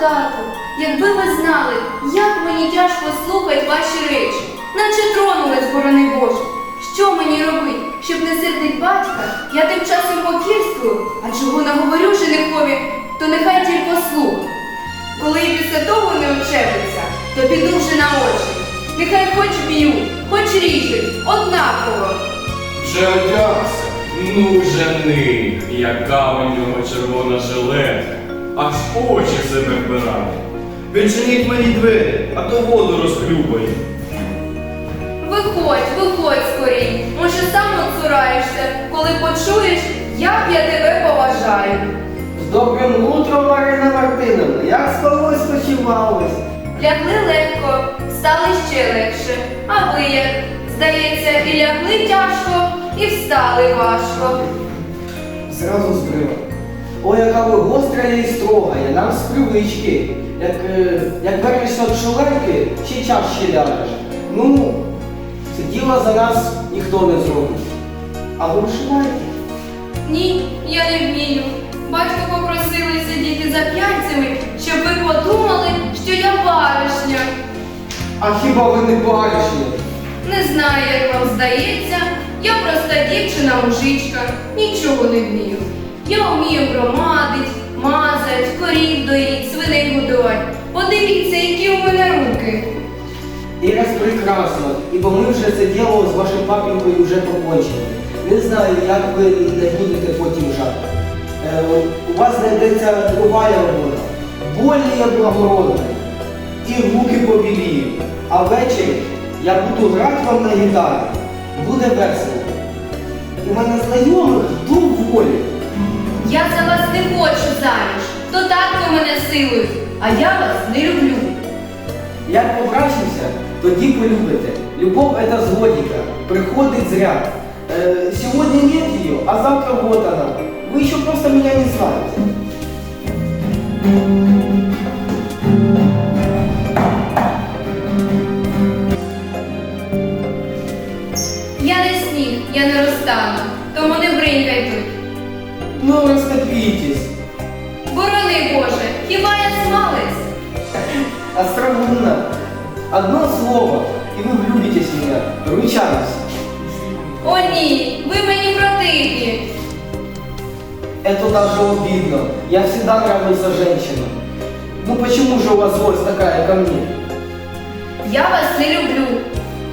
тату, якби ви знали, як мені тяжко слухати ваші речі, наче тронулись, борони Боже. Що мені робить, щоб не сердить батька? Я тим часом покірствую, а чого наговорю женихові, то нехай тільки послух. Коли і після того не очепиться, то піду вже на очі. Нехай хоч б'ють, хоч ріжуть, однаково. Вже одягся, ну жени, яка у нього червона жилетка, аж очі себе вбирає. Відчиніть мені двері, а то воду розхлюбаю. Виходь, виходь скорій. Може, сам оцураєшся, коли почуєш, як я тебе поважаю. З добрим утром, Марина Мартиновна, як спалось, почувалось? Лягли легко, стали ще легше. А ви як? Здається, і лягли тяжко, і встали важко. Зразу збрила. Ой, яка ви гостра і строга, я нам з привички. Як, е, як вернешся від шулерки, ще чаще ляжеш. Ну, це діло за нас ніхто не зробить. А ви вишиваєте? Ні, я не вмію. Батько попросили сидіти за п'ятцями, щоб ви подумали, що я баришня. А хіба ви не баришня? Не знаю, як вам здається, я проста дівчина мужичка, нічого не вмію. Я вмію громадить, мазать, корів доїть, свиней годувати. Подивіться, які у мене руки. І раз прекрасно, ібо ми вже це діло з вашим папінкою вже покончили. Не знаю, як ви не будете потім жати. Е, у вас знайдеться друга робота, более благородна. І руки побіліють. А ввечері я буду грати вам на гітарі. Буде весело. У мене знайомих доволі. Я за вас не хочу заміж, то татко мене силують, а я вас не люблю. Як побрачимося, тоді полюбите. Любов – это згодника, приходить зря. Э, сегодня нет ее, а завтра вот она. Вы еще просто меня не знаете. Я не сніг, я не розтану, тому не бринькай тут. Ну, растопитесь. Борони Боже, хіба я смалець? Остроумно. Одно слово, и вы влюбитесь в меня. Ручаюсь. О ні, ви мені противні. Это даже обидно. Я всегда нравился женщинам. Ну почему же у вас злость такая ко мне? Я вас не люблю.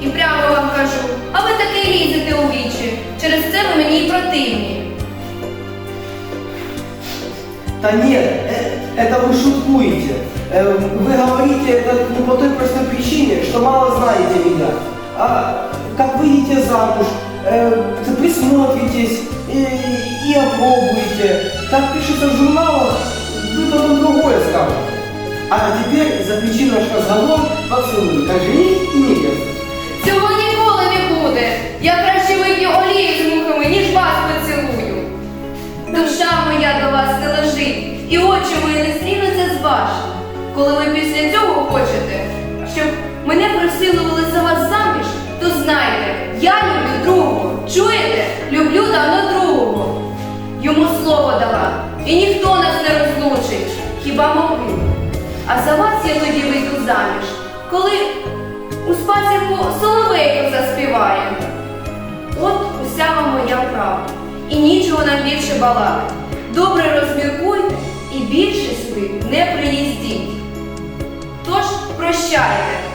І прямо вам кажу, а ви таки лізете у вічі. Через це ви мені й противні. Да нет, э, это вы шуткуете. Э, Вы говорите это ну, по той простой причине, что мало знаете меня. А как выйдете замуж, э, присмотритесь и, и опробуете. Как пишется в журналах, вы потом другое скажете. А теперь заключи наш разговор поцелуй, как жених и невеста. Коли ви після цього хочете, щоб мене присилували за вас заміж, то знайте, я люблю другого. Чуєте? Люблю давно другого. Йому слово дала, і ніхто нас не розлучить, хіба могли. А за вас я тоді вийду заміж, коли у спасівку соловейко заспіває. От уся вам моя правда. І нічого нам більше балакати. Добре розміркуй і більше сюди не приїздіть. Прощайте.